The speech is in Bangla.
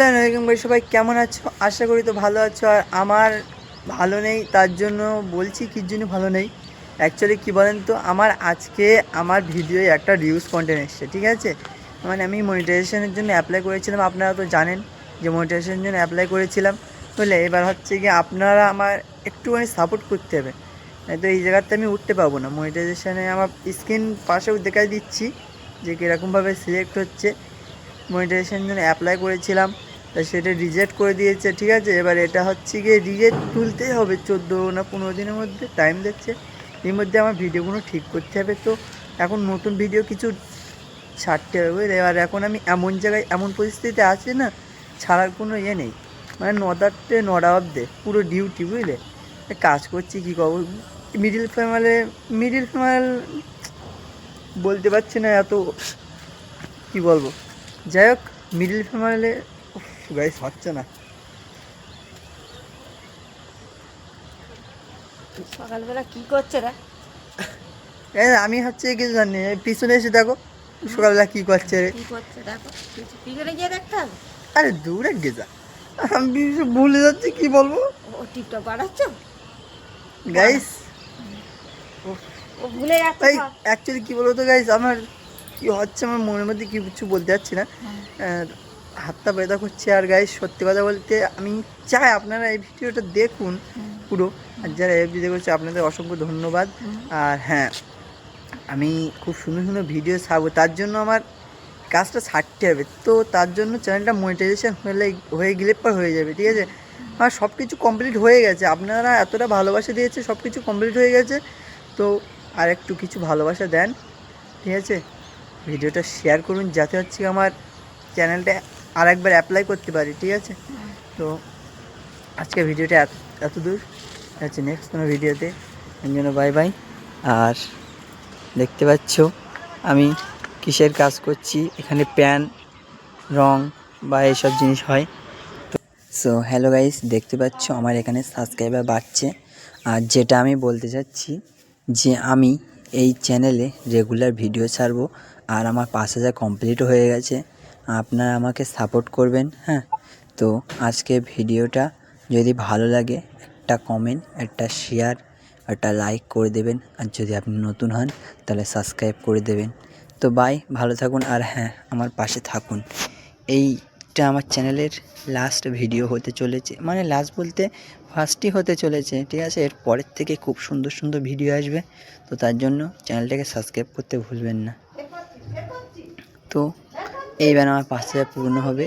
হ্যালো ওয়েলকাম করি সবাই কেমন আছো? আশা করি তো ভালো আছো। আর আমার ভালো নেই, তার জন্য বলছি কির জন্য ভালো নেই? অ্যাকচুয়ালি কী বলেন তো, আমার আজকে আমার ভিডিওয়ে একটা রিউজ কন্টেন্ট এসছে, ঠিক আছে? মানে আমি মনিটাইজেশনের জন্য অ্যাপ্লাই করেছিলাম, আপনারা তো জানেন যে মনিটাইজেশনের জন্য অ্যাপ্লাই করেছিলাম। বুঝলে? এবার হচ্ছে কি আপনারা আমার একটুখানি সাপোর্ট করতে হবে। তো এই জায়গাতে আমি উঠতে পারব না। মনিটাইজেশনে আমার স্ক্রিন পাশেও দেখাই দিচ্ছি যে কীরকমভাবে সিলেক্ট হচ্ছে। মনিটাইজেশন জন্য অ্যাপ্লাই করেছিলাম। সেটা রিজেক্ট করে দিয়েছে, ঠিক আছে? এবার এটা হচ্ছে গিয়ে রিজেক্ট তুলতেই হবে চোদ্দ না পনেরো দিনের মধ্যে টাইম দিচ্ছে। এর মধ্যে আমার ভিডিওগুলো ঠিক করতে হবে। তো এখন নতুন ভিডিও কিছু ছাড়তে হবে। এবার এখন আমি এমন জায়গায়, এমন পরিস্থিতিতে আছি না, ছাড়ার কোনো ইয়ে নেই। মানে নটারটে নটা অব্দে, পুরো ডিউটি বুঝলে? কাজ করছি, কী করব? মিডিল ফ্যামিলি মিডিল ফ্যামিলি বলতে পারছি না এত, কি বলব? যাই হোক মিডিল ফ্যামিলি গাইস হচ্ছে না। সকালবেলা কি করছে রে? এই আমি হচ্ছে কিছু জানি পিছনে এসে দেখো সকালবেলা কি করছে রে। কি করছে দেখো পিছ- পিছনে গিয়ে দেখতে হবে? আরে দূরে গেছা আমি ভুলে যাচ্ছি কি বলব? ও টিকটক বাড়াচ্ছ গাইস ও ভুলে যাচ্ছে অ্যাকচুয়ালি কি বলব তো গাইস আমার কি হচ্ছে আমার মনের মধ্যে কি কিছু বলতে যাচ্ছি না। হ্যাঁ। হাতটা ব্যথা করছে আর গাইস সত্যি কথা বলতে আমি চাই আপনারা এই ভিডিওটা দেখুন পুরো। আর যারা এই ভিডিও করছে আপনাদের অসংখ্য ধন্যবাদ। আর হ্যাঁ আমি খুব সুন্দর সুন্দর ভিডিও ছাড়বো। তার জন্য আমার কাজটা ছাড়তে হবে। তো তার জন্য চ্যানেলটা মনিটাইজেশন হলে, হয়ে গেলে পর হয়ে যাবে, ঠিক আছে? আমার সব কিছু কমপ্লিট হয়ে গেছে। আপনারা এতটা ভালোবাসা দিয়েছে সব কিছু কমপ্লিট হয়ে গেছে। তো আর একটু কিছু ভালোবাসা দেন, ঠিক আছে? ভিডিওটা শেয়ার করুন, যাতে হচ্ছে আমার চ্যানেলটা আর একবার অ্যাপ্লাই করতে পারি, ঠিক আছে। তো আজকে ভিডিওটা এত দূর। হচ্ছে নেক্সট কোনো ভিডিওতে। এই জন্য বাই বাই আর দেখতে পাচ্ছ, আমি কিসের কাজ করছি? এখানে প্যান, রং বা এইসব জিনিস হয়। তো সো হ্যালো গাইস দেখতে পাচ্ছ আমার এখানে সাবস্ক্রাইবার বাড়ছে। আর যেটা আমি বলতে চাচ্ছি, যে আমি এই চ্যানেলে রেগুলার ভিডিও ছাড়বো। আর আমার পাঁচ হাজার কমপ্লিট হয়ে গেছে। আপনারা আমাকে সাপোর্ট করবেন হ্যাঁ? তো আজকে ভিডিওটা যদি ভালো লাগে, একটা কমেন্ট একটা শেয়ার একটা লাইক করে দেবেন। আর যদি আপনি নতুন হন, তাহলে সাবস্ক্রাইব করে দেবেন। তো বাই ভালো থাকুন। আর হ্যাঁ আমার পাশে থাকুন। এইটা আমার চ্যানেলের লাস্ট ভিডিও হতে চলেছে। মানে লাস্ট বলতে ফার্স্টই হতে চলেছে, ঠিক আছে? এর পরের থেকে খুব সুন্দর সুন্দর ভিডিও আসবে। তো তার জন্য চ্যানেলটাকে সাবস্ক্রাইব করতে ভুলবেন না। তো এইবার আমার পাঁচ হাজার পূর্ণ হবে।